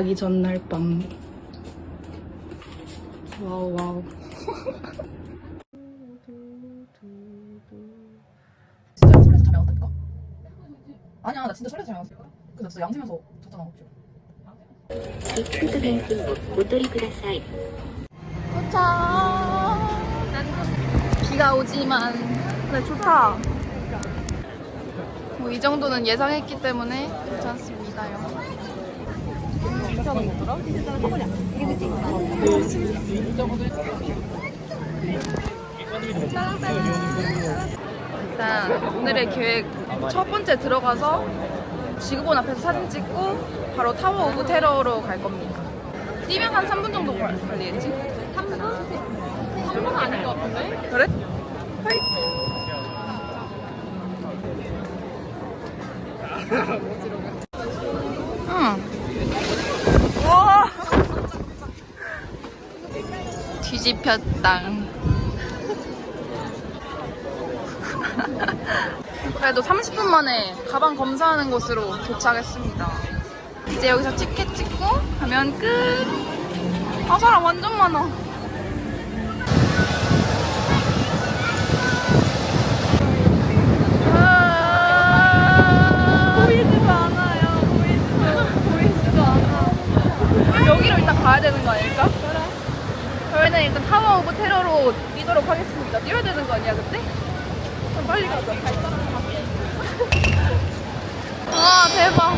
디즈니 가기 전날 밤. 와우 와우. 진짜 설레서 잠이 안 왔다니까? 아니야 나 진짜 설레서 잠이 안 왔어 그나 진짜 양치면서 잤잖아 혹시 ビッグ現金をお取りください。 도착. 비가 오지만 근데 좋다. 뭐 이 정도는 예상했기 때문에 괜찮습니다요. 일단 오늘의 계획 첫 번째 들어가서 지구본 앞에서 사진 찍고 바로 타워 오브 테러로 갈 겁니다. 뛰면 한 3분 정도 걸- 걸리겠지? 3분? 3분은 아닌 것 같은데? 그래? 응. 와. 뒤집혔당. 그래도 30분 만에 가방 검사하는 곳으로 도착했습니다. 이제 여기서 티켓 찍고 가면 끝. 아 사람 완전 많아. 아, 보이지도 않아요. 보이지도 않아. 여기로 일단 가야 되는 거 아닐까? 저희는 일단 타워 오브 테러로 뛰도록 하겠습니다. 뛰어야 되는 거 아니야, 근데? 좀 빨리 가자. 와, 대박.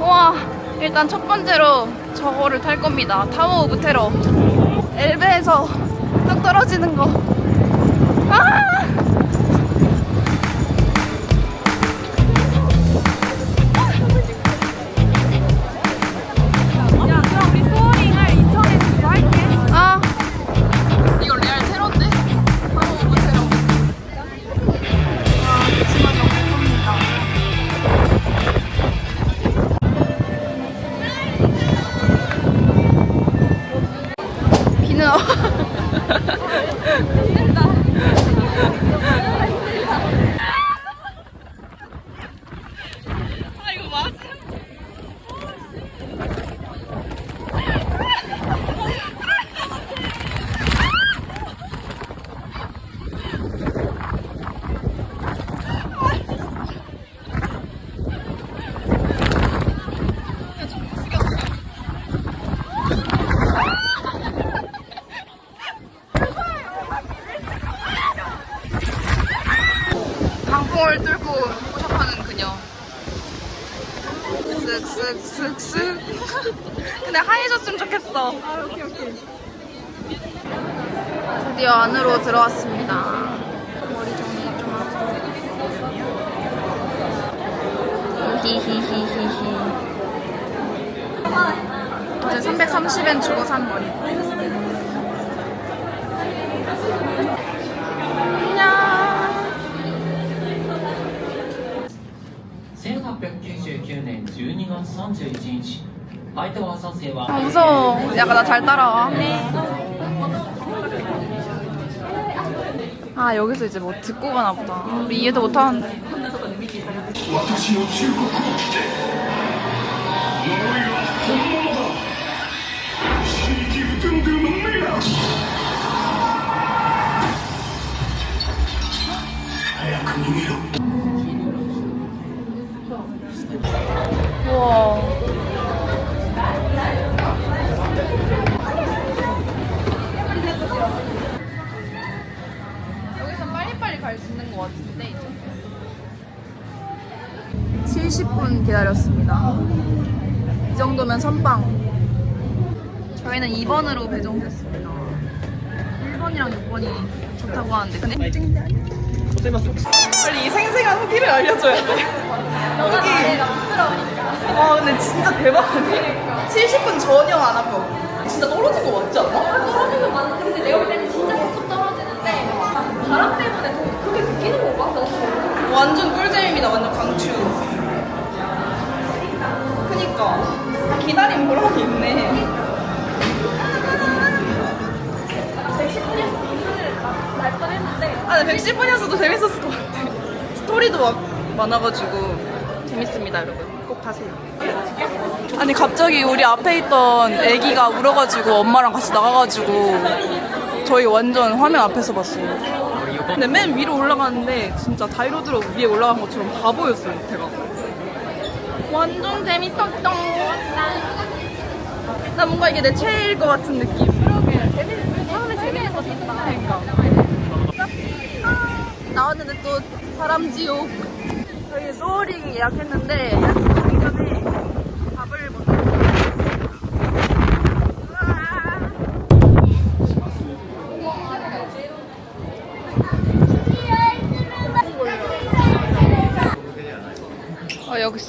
와, 일단 첫 번째로 저거를 탈 겁니다. 타워 오브 테러. 엘베에서 뚝 떨어지는 거. 아! 히히히히히. 이제 330엔 주고 산 머리. 아 무서워. 약간 나 잘 따라와. 네. 아 여기서 이제 뭐 듣고 가나 보다. 우리 이해도 못하는데. 私の忠告を聞け。 70분 전혀 안 아파. 진짜 떨어진 거 맞지 않아? 떨어지는 거 맞는데 근데 내가 볼 때는 진짜 툭툭 떨어지는데 바람 때문에 더 크게 느끼는 건가? 나 완전 꿀잼입니다. 완전 강추. 그니까 다 기다린 보람이 있네. 110분이었어 인터넷 날 뻔했는데 아, 근데 110분이었어도 재밌었을 것 같아. 스토리도 막 많아가지고 재밌습니다, 여러분. 꼭 가세요. 아니 갑자기 우리 앞에 있던 애기가 울어가지고 엄마랑 같이 나가가지고 저희 완전 화면 앞에서 봤어요. 근데 맨 위로 올라가는데 진짜 다이로드로 위에 올라간 것처럼 다 보였어요, 밑에가. 완전 재밌었다. 나 뭔가 이게 내 최애일 것 같은 느낌. 처음에 재밌는 거 진짜 그러니까. 나왔는데 또 바람 지옥. 저희 소어링 예약했는데 예약하기 전에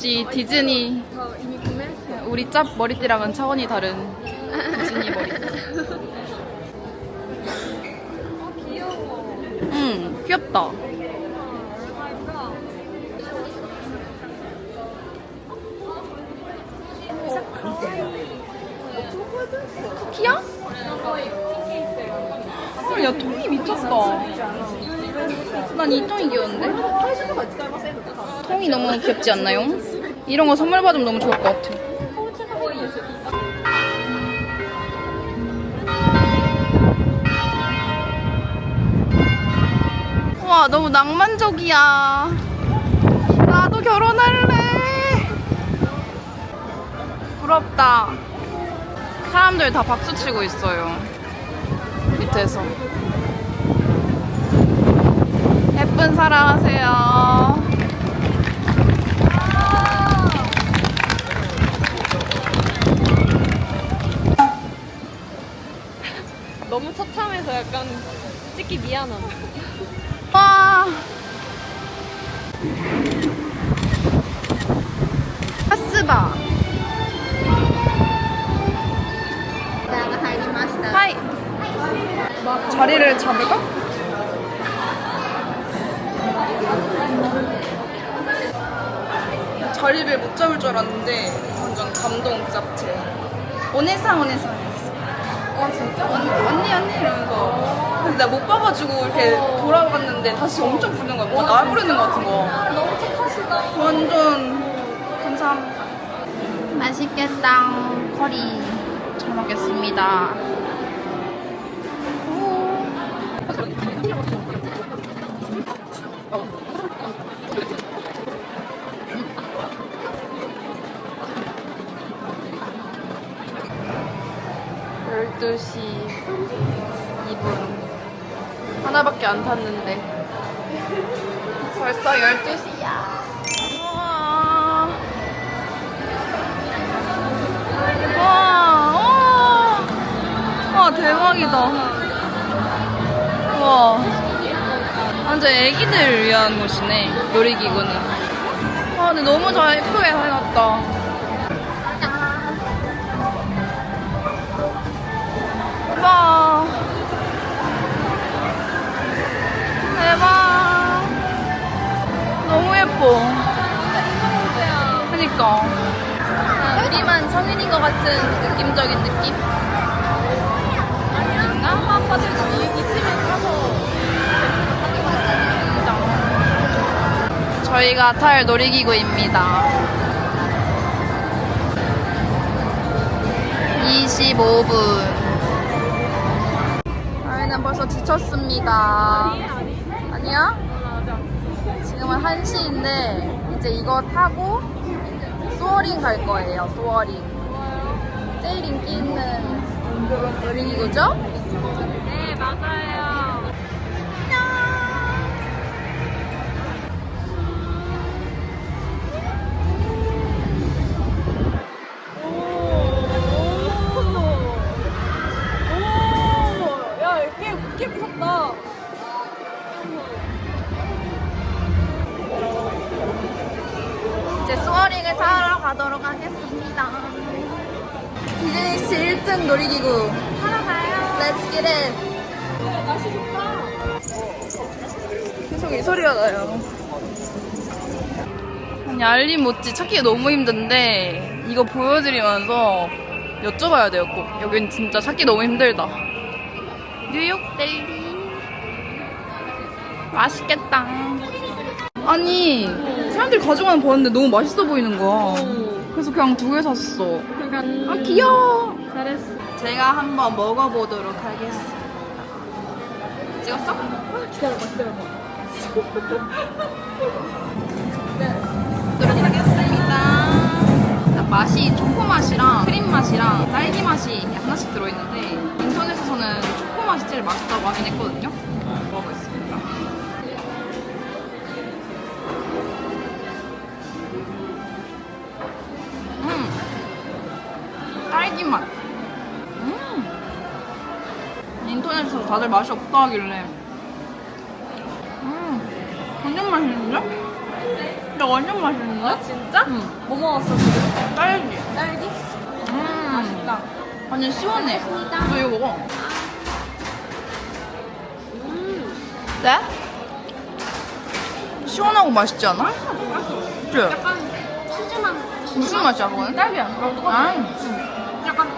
역시 디즈니. 이미 구매했어요. 우리 짭 머리띠랑은 차원이 다른 디즈니 머리띠. 귀여워. 응, 귀엽다. 쿠키야? 헐, 야, 통이 미쳤다. 난 이 통이 귀여운데? 통이 너무 귀엽지 않나요? 이런 거 선물 받으면 너무 좋을 것 같아. 와, 너무 낭만적이야. 나도 결혼할래. 부럽다. 사람들 다 박수 치고 있어요. 밑에서. 예쁜 사랑 하세요. 약간 찍기 미안함. 와. 하스바. 하이. 자리를 잡을까? 자리를 못 잡을 줄 알았는데 완전 감동 잡채. 오네상 오네상. 아 진짜? 언니 언니 언니 이러면서 근데 나 못 봐가지고 이렇게 돌아갔는데 다시 엄청 부르는 거야. 뭔가 날 부르는 거 같은 거. 너무 착하시다. 완전 감사합니다. 맛있겠다. 커리 잘 먹겠습니다 시 2분 하나밖에 안 탔는데 벌써 12시야. 와. 와, 와. 와, 대박이다. 와. 완전 애기들 위한 곳이네, 놀이기구는. 아, 근데 너무 잘 예쁘게 해놨다. 와. 대박. 너무 예뻐. 그니까. 아, 우리만 성인인 것 같은 느낌적인 느낌? 아닌가? 아빠들도 이, 이 집에 가서 저희가 탈 놀이기구입니다. 25분. 지쳤습니다. 아니야? 지금은 1시인데 이제 이거 타고 소어링 갈 거예요. 소어링. 제일 인기 있는 놀이기구죠? 네, 맞아요. 이제 소어링을 타러 가도록 하겠습니다. 디즈니씨 1등 놀이기구. 하러 가요. Let's get it. 날씨 좋다. 계속 이 소리가 나요. 아니, 알림 모찌 찾기가 너무 힘든데, 이거 보여드리면서 여쭤봐야 돼요, 꼭. 여긴 진짜 찾기 너무 힘들다. 뉴욕 데일리. 맛있겠다. 아니, 사람들이 가져가는 거 봤는데 너무 맛있어 보이는 거야. 그래서 그냥 두 개 샀어. 아 귀여워. 잘했어. 제가 한번 먹어보도록 하겠습니다. 찍었어? 기다려봐, 기다려봐. 먹도록 하겠습니다. 자, 맛이 초코 맛이랑 크림 맛이랑 딸기 맛이 하나씩 들어있는데 인터넷에서는 초코 맛이 제일 맛있다고 하긴 했거든요. 음, 딸기 맛. 음. 인터넷에서 다들 맛이 없다 하길래 음, 완전 맛있는데? 야 완전 맛있는데? 아, 진짜? 응. 뭐 먹었어, 지금? 딸기. 딸기? 음. 맛있다. 완전 시원해. 너 이거 먹어. 네? 시원하고 맛있지 않아? 그치? 약간 치즈만. 무슨 맛이야 그거는? 딸기야. 아, 약간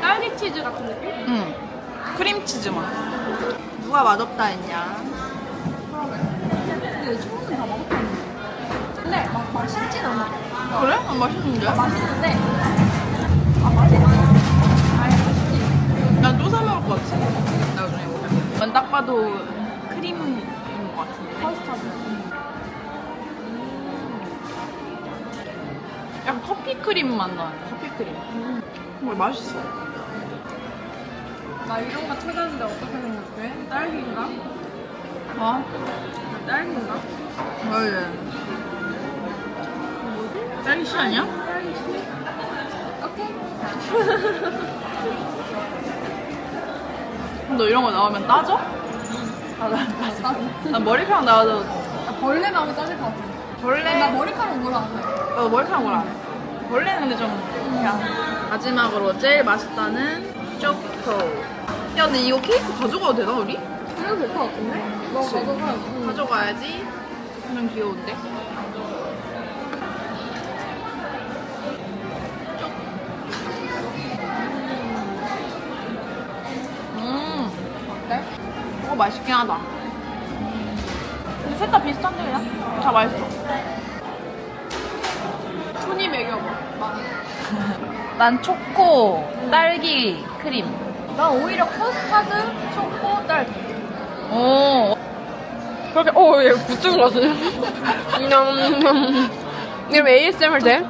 딸기 치즈 같은 느낌? 응. 크림치즈 맛. 누가 맛없다 했냐? 근데 초코는 다 먹었다는데. 근데 막 맛있진 않아. 그래? 아, 맛있는데? 맛있는데. 아, 맛이 많아. 난또 사 먹을 것 같아. 나중에 먹으면. 딱 봐도 크림인 것 같은데. 커스터드. 약간 커피 크림 맛 나. 커피 크림. 정말 맛있어. 나 이런 거 찾았는데 어떻게 생각해? 딸기인가? 어? 딸기인가? 원래. 딸기 씨 아니야? 오케이. 너 이런 거 나오면 따져? 아, 나 따져. 나 머리카락 나와도 나 벌레 나오면 따질 것 같아. 벌레. 나 머리카락 해. 나도 머리카락 뭐라 안 해. 벌레는 근데 좀 그냥. 마지막으로 제일 맛있다는 초코. 야, 근데 이거 케이크 가져가도 되나, 우리? 그래도 될 것 같은데? 너 그치. 가져가. 응. 가져가야지. 완전 귀여운데? 음. 어때? 어, 맛있긴 하다. 근데 셋 다 비슷한데, 그냥? 다 맛있어. 손이 매겨봐. 난 초코, 딸기, 크림. 나 오히려 커스터드, 초코, 딸기. 오. 그렇게, 어, 얘 굿즈 같은. 이러면 ASMR 돼?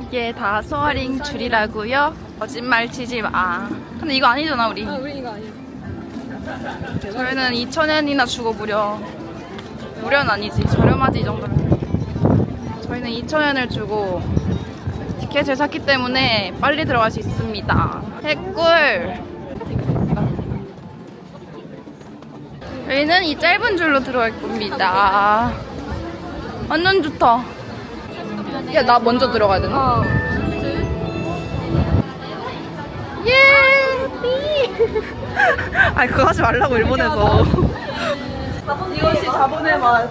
이게 다 소어링 줄이라고요? 거짓말 치지 마. 근데 이거 아니잖아, 우리. 아, 우리 이거 아니야. 저희는 2,000엔이나 주고 무려. 무료는 아니지. 저렴하지, 이 정도면. 저희는 2,000엔을 주고 티켓을 샀기 때문에 빨리 들어갈 수 있습니다. 핵꿀! 저희는 이 짧은 줄로 들어갈 겁니다. 완전 좋다. 야, 나 먼저 들어가야 되나? 어. 예! 아니, 그거 하지 말라고, 일본에서. 이것이 자본의 맛.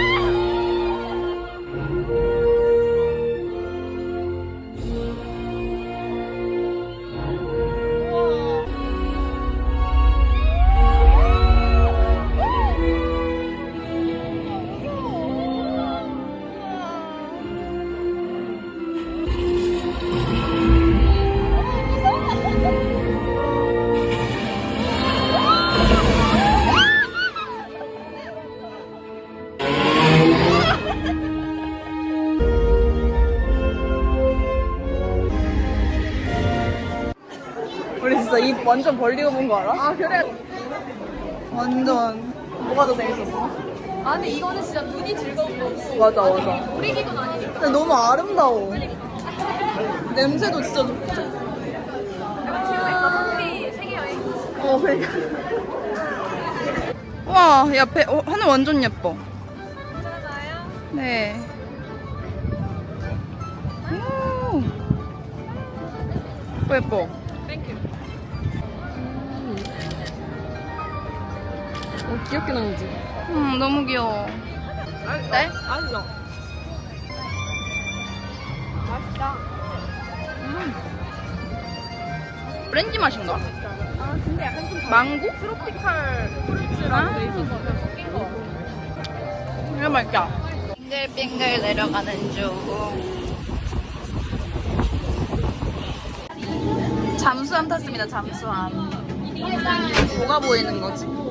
입 완전 벌리고 본 거 알아? 아, 그래. 완전. 뭐가 더 재밌었어? 아, 근데 이거는 진짜 눈이 즐거운 거고. 맞아, 맞아. 우리 기분 아니니까. 근데 너무 아름다워. 냄새도 진짜 좋고. 선비 세계 여행. 어, 그러니까. 와, 야, 배, 어, 하늘 완전 예뻐. 네. 오. 예뻐 예뻐. 어, 귀엽게 나오지? 음 너무 귀여워. 네? 맛있어. 맛있다. 오렌지 맛인가? 아, 근데 약간 좀 망고? 트로피칼 프루츠랑 돼 있어서 섞인 거. 이거 맛있다. 빙글빙글 내려가는 중. 잠수함 탔습니다. 잠수함. 뭐가 보이는 거지?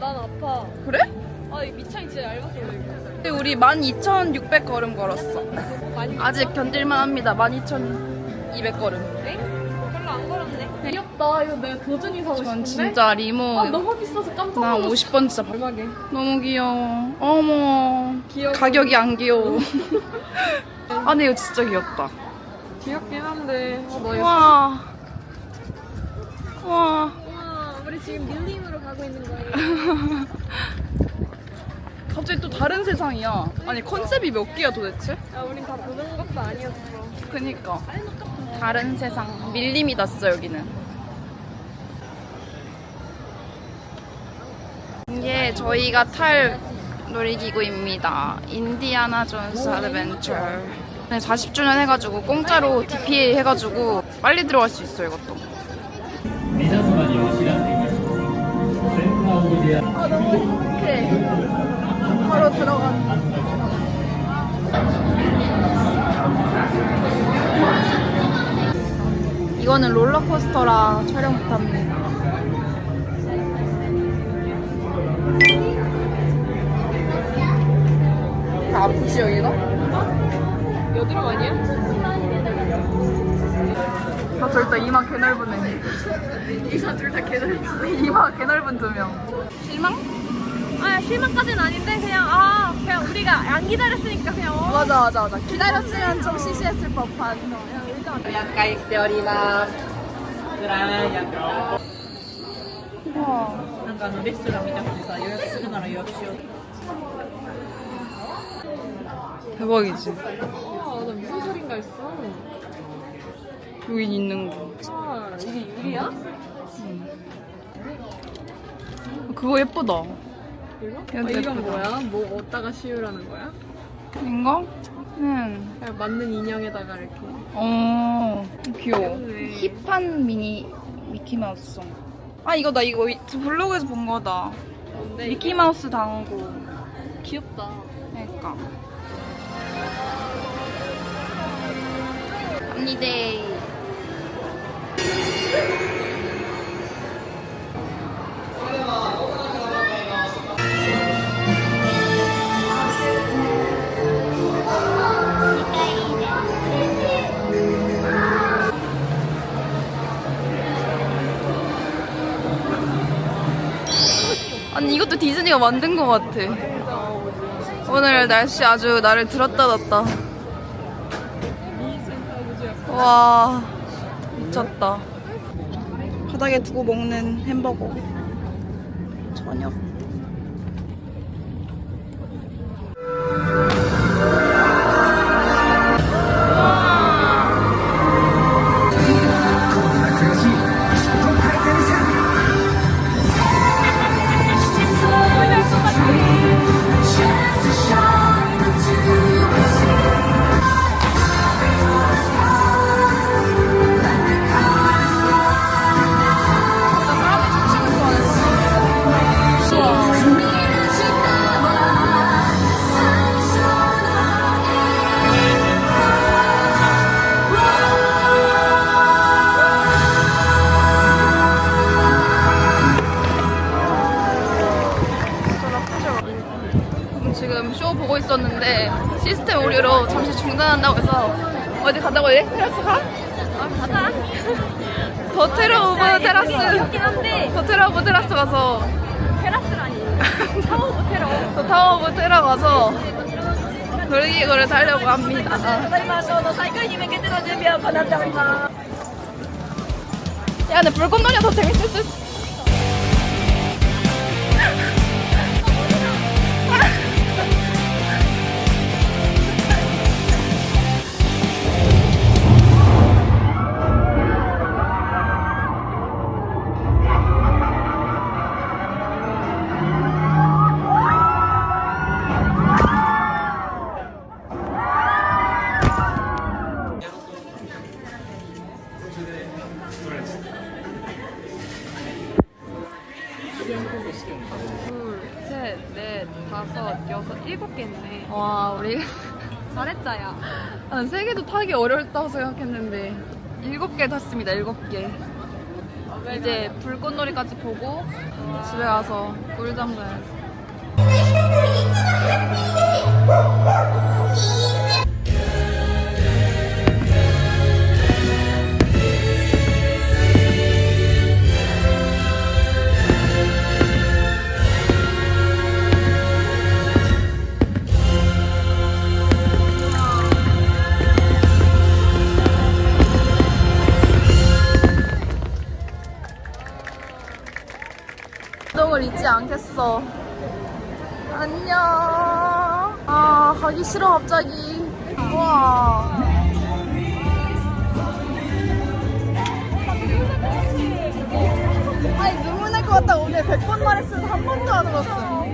난 아파. 그래? 아, 이 밑창이 진짜 얇았어, 이거. 근데 우리 12,600 걸음 걸었어. 많이 아직 견딜만 합니다. 12,200 걸음. 별로 안 걸었네. 귀엽다. 이거 내가 도전이 사고 싶은데. 전 진짜 리모 아, 너무 비싸서 깜짝 나 놀랐어. 50번 진짜 얼마게? 너무 귀여워. 어머. 귀여워. 가격이 안 귀여워. 아, 근데 이거 진짜 귀엽다. 귀엽긴 한데. 어, 너 이거. 와. 와. 우와, 우리 지금 밀 림으로 가고 있는 거예요. 갑자기 또 다른 세상이야. 아니, 컨셉이 몇 개야 도대체? 야, 우린 다 보는 것도 아니었어. 그니까. 다른 세상. 밀림이 났어, 여기는. 이게 저희가 탈 놀이기구입니다. 인디아나 존스 아드벤처. 네, 40주년 해가지고 공짜로 DPA 해가지고 빨리 들어갈 수 있어요, 이것도. 아, 너무 행복해. 바로 들어간다. 이거는 롤러코스터라 촬영 못합니다. 다 아프지, 여기가? 여드름 아니야? 아, 저 일단 이마 개 넓은 애. 이마 둘 다 개 넓은 이마 개 넓은 두 명. 실망? 아, 실망까지는 아닌데, 그냥, 아, 그냥 우리가 안 기다렸으니까 그냥, 어. 맞아, 맞아, 맞아. 기다렸으면 좀 시시했을 법한. 予約会しておりますグランや 우와. なんかあのレストラン見たくてさ予約するなら予約しよう 대박이지. 아, 나 무슨 소린가 했어. 여기 있는 거. 아, 이게 유리야? 그거 예쁘다. 이거? 얘도 아, 이건 예쁘다. 뭐야? 뭐 어디다가 씌우라는 거야? 이거? 응. 그냥 맞는 인형에다가 이렇게. 어, 귀여워. 귀엽네. 힙한 미니 미키마우스. 아, 이거다. 이거 이- 저 블로그에서 본 거다. 뭔데? 미키마우스 당구. 귀엽다. 그러니까. 언니데이. 아니 이것도 디즈니가 만든 것 같아. 오늘 날씨 아주 나를 들었다 놨다. 와 미쳤다. 바닥에 두고 먹는 햄버거. 저녁. 고 들어가서 돌기구를 타려고 합니다. 야, 근데 불꽃놀이 더 재밌을 듯. 둘, 셋, 넷, 다섯, 여섯, 일곱 개네. 와, 우리 잘했다 야. 난 세 개도 타기 어렵다고 생각했는데 일곱 개 탔습니다. 일곱 개. 이제 불꽃놀이까지 보고 집에 가서 꿀잠 자야지. 잊지 않겠어. 안녕. 아, 가기 싫어, 갑자기. 우와. 아니, 눈물 날 것 같다. 오늘 100번 말했으면 한 번도 안 울었어.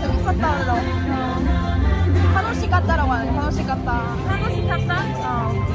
재밌었다, 오늘. 한호씩 갔다라고 하네, 한호씩 갔다. 한호씩 갔다. 어.